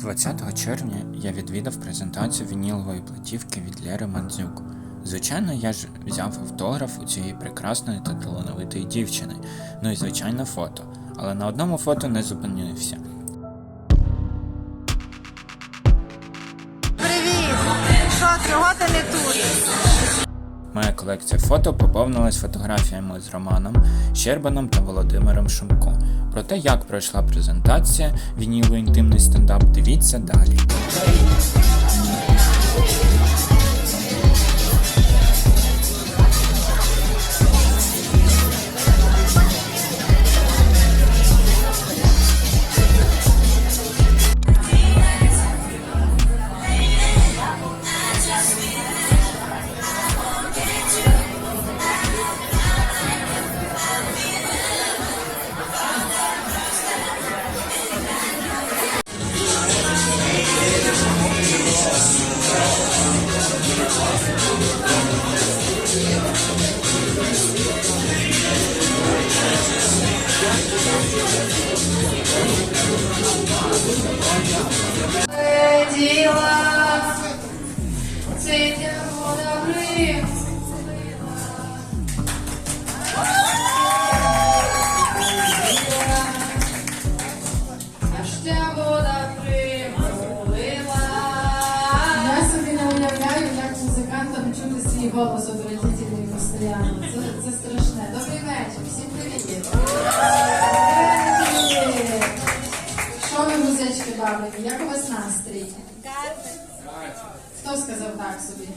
20 червня я відвідав презентацію вінілової платівки від Лєри Мандзюк. Звичайно, я ж взяв автограф у цієї прекрасної та талановитої дівчини, ну і звичайно фото. Але на одному фото не зупинився. Привіт! Що, чого ти не тут? Моя колекція фото поповнилась фотографіями з Романом Щербаном та Володимиром Шумко. Про те, як пройшла презентація вінілу інтимний стендап, дивіться далі. Діла, це добрий. Аж ця вода примолила. Я собі не уявляю, як музикантам чути голос отвратительний постійно. Музички? Як у вас настрій? Хто сказав так собі?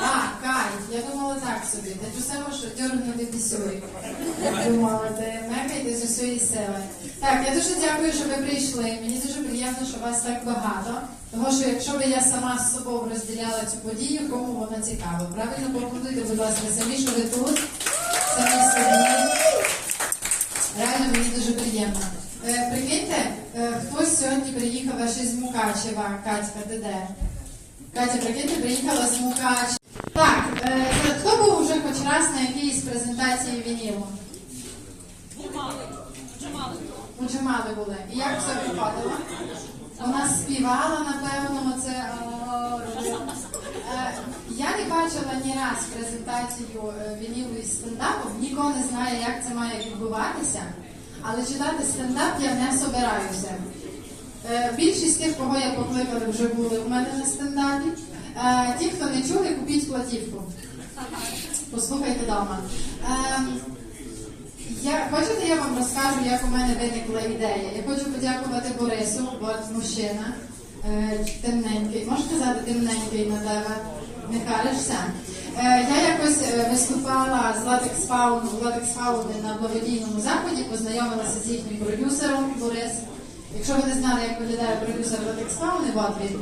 А, Кай, я думала так собі. Та то саме, що дьоргнути. Я думала, ти мекайте з усієї сили. Так, я дуже дякую, що ви прийшли. Мені дуже приємно, що вас так багато. Тому що якщо б я сама з собою розділяла цю подію, кому вона цікава. Правильно поаплодуйте, будь ласка, самі, що ви тут, самі собі. Реально мені дуже приємно. Е, прикиньте, хтось сьогодні приїхав аж із Мукачева, Катька, ти де? Катя, прикиньте, приїхала з Мукач. Так, е, хто був вже хоч раз на якійсь презентації вінілу? Уже мали були. І як все виходило? Вона співала, напевно, це. Е, Я не бачила ні раз презентацію е, вінілу із стендапом, ніколи не знає, як це має відбуватися. Але читати стендап я не собираюся. Е, Більшість тих, кого я покликала, вже були у мене на стендапі. Е, Ті, хто не чули, купіть платівку. Послухайте вдома. Ем, я, хочете, я вам розкажу, як у мене виникла ідея. Я хочу подякувати Борису, бо мужчина е, темненький. Можеш сказати темненький на тебе? Не кажешся? Е, я якось е, виступала з Латекс Фауну, Латекс Фауни на благодійному заході, познайомилася з їхнім продюсером Борис. Якщо ви не знали, як виглядає продюсер Латекс Фауни, от він.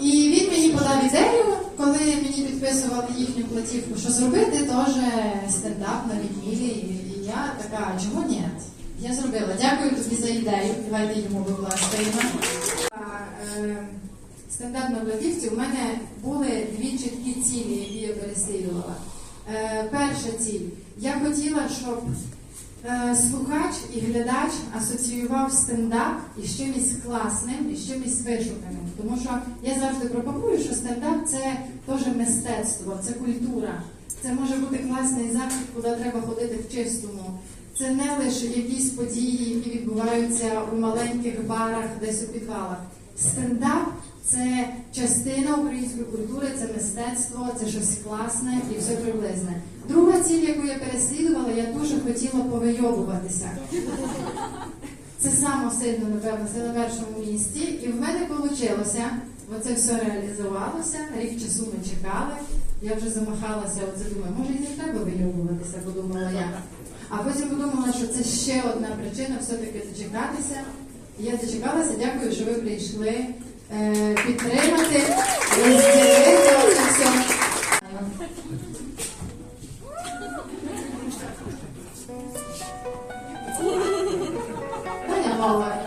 І він мені подав ідею, коли мені підписували їхню платівку, що зробити теж стендап на відмілі. І я така, чого ні? Я зробила. Дякую тобі за ідею. Давайте йому, будь ласка, Інна. А, Стендап на платівці у мене були дві чіткі цілі, які я переслідувала. Е, Перша ціль. Я хотіла, щоб Е, Слухач і глядач асоціював стендап із чимось класним, із чимось вишуканим. Тому що я завжди пропагую, що стендап це теж мистецтво, це культура. Це може бути класний захід, куди треба ходити в чистому. Це не лише якісь події, які відбуваються у маленьких барах, десь у підвалах. Стендап це частина української культури, це мистецтво, це щось класне і все приблизне. Друга ціль, яку я переслідувала, я дуже хотіла повийовуватися. Це саме сильно, напевно, це на першому місці. І в мене вийшло. Оце все реалізувалося. Рік часу ми чекали. Я вже замахалася, оце думаю, може і не треба вийовуватися, подумала я. А потім подумала, що це ще одна причина все-таки дочекатися. Я зачекалася, дякую, що ви прийшли е, підтримати. Таня мала